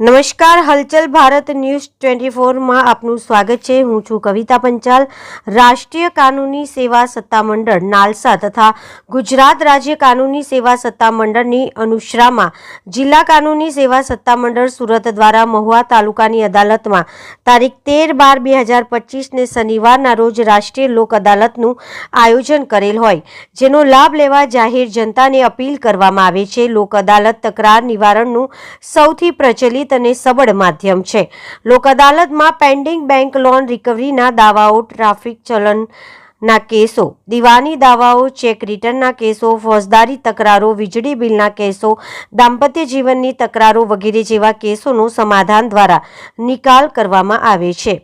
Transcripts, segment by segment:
નમસ્કાર, હલચલ Bharat news twenty ફોરમાં આપનું સ્વાગત છે. હું છું કવિતા પંચાલ. રાષ્ટ્રીય કાનૂની સેવા સત્તામંડળ, નાલસા તથા ગુજરાત રાજ્ય કાનૂની સેવા સત્તામંડળની અનુશ્રામાં જિલ્લા કાનૂની સેવા સત્તામંડળ સુરત દ્વારા મહુવા તાલુકાની અદાલતમાં તારીખ તેર બાર બે હજાર પચીસને શનિવારના રોજ રાષ્ટ્રીય લોક અદાલતનું આયોજન કરેલ હોય, જેનો લાભ લેવા જાહેર જનતાને અપીલ કરવામાં આવે છે. લોક અદાલત તકરાર નિવારણનું સૌથી પ્રચલિત સુરક્ષિત અને સબળ માધ્યમ છે. લોક અદાલતમાં પેન્ડિંગ બેંક લોન રિકવરીના દાવાઓ, ટ્રાફિક ચલન ના કેસો, દિવાની દાવાઓ, ચેક રિટર્નના કેસો, ફોજદારી તકરારો, વીજળી બિલના કેસો, દાંપત્ય જીવનની તકરારો વગેરે જેવા કેસોનું સમાધાન દ્વારા નિકાલ કરવામાં આવે છે.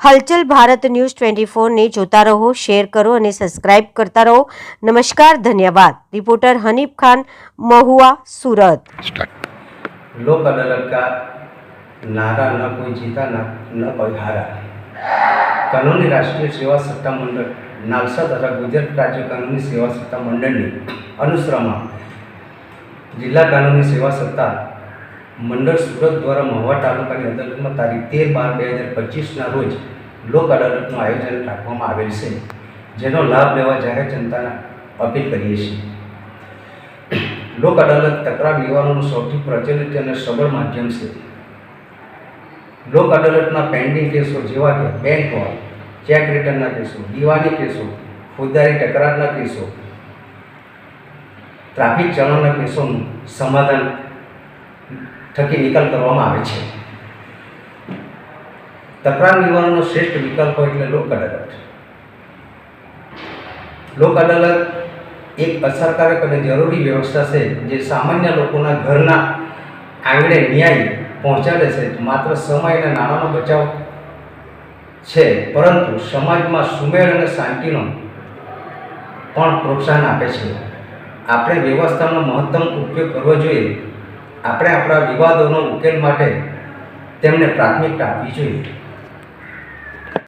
હલચલ ભારત ન્યૂઝ ટ્વેન્ટી ફોરને જોતા રહો, શેર કરો અને સબસ્ક્રાઇબ કરતા રહો. નમસ્કાર, ધન્યવાદ. રિપોર્ટર હનીફ ખાન મહુઆ સુરત. લોક અદાલત કા નારા ન કોઈ જીતા ના न न कोई કાનૂની રાષ્ટ્રીય સેવા સત્તા મંડળ નાલસા તથા ગુજરાત રાજ્ય કાનૂની સેવા સત્તા મંડળની અનુશ્રમાં જિલ્લા કાનૂની સેવા સત્તા મંડળ સુરત દ્વારા મહુવા તાલુકાની અદાલતમાં તારીખ તેર બાર બે હજાર પચીસના રોજ લોક અદાલતનું આયોજન રાખવામાં આવેલ છે, જેનો લાભ લેવા જાહેર જનતાના અપીલ કરીએ છીએ. લોક અદાલત તકરાર નિવારણનું સૌથી પ્રચલિત અને સબળ માધ્યમ છે. લોક અદાલતના પેન્ડિંગ કેસો જેવા કે બેંક હોય ચેક રિટર્નના કેસો, દીવાની કેસો, ફોજદારી તકરારના કેસો ટ્રાફિક ચલણના કેસોનું સમાધાન થકી નિકાલ કરવામાં આવે છે. તકરાર નિવારણનો શ્રેષ્ઠ વિકલ્પ એટલે લોક અદાલત. લોક અદાલત એક અસરકારક અને જરૂરી વ્યવસ્થા છે જે સામાન્ય લોકોના ઘરના આંગણે ન્યાય પહોંચાડે છે. માત્ર સમય અને નાણાંનો બચાવ છે, પરંતુ સમાજમાં સુમેળ અને શાંતિનો પણ પ્રોત્સાહન આપે છે. આપણે વ્યવસ્થાનો મહત્તમ ઉપયોગ કરવો જોઈએ. આપણે આપણા વિવાદોનો ઉકેલ માટે તેમને પ્રાથમિકતા આપવી જોઈએ.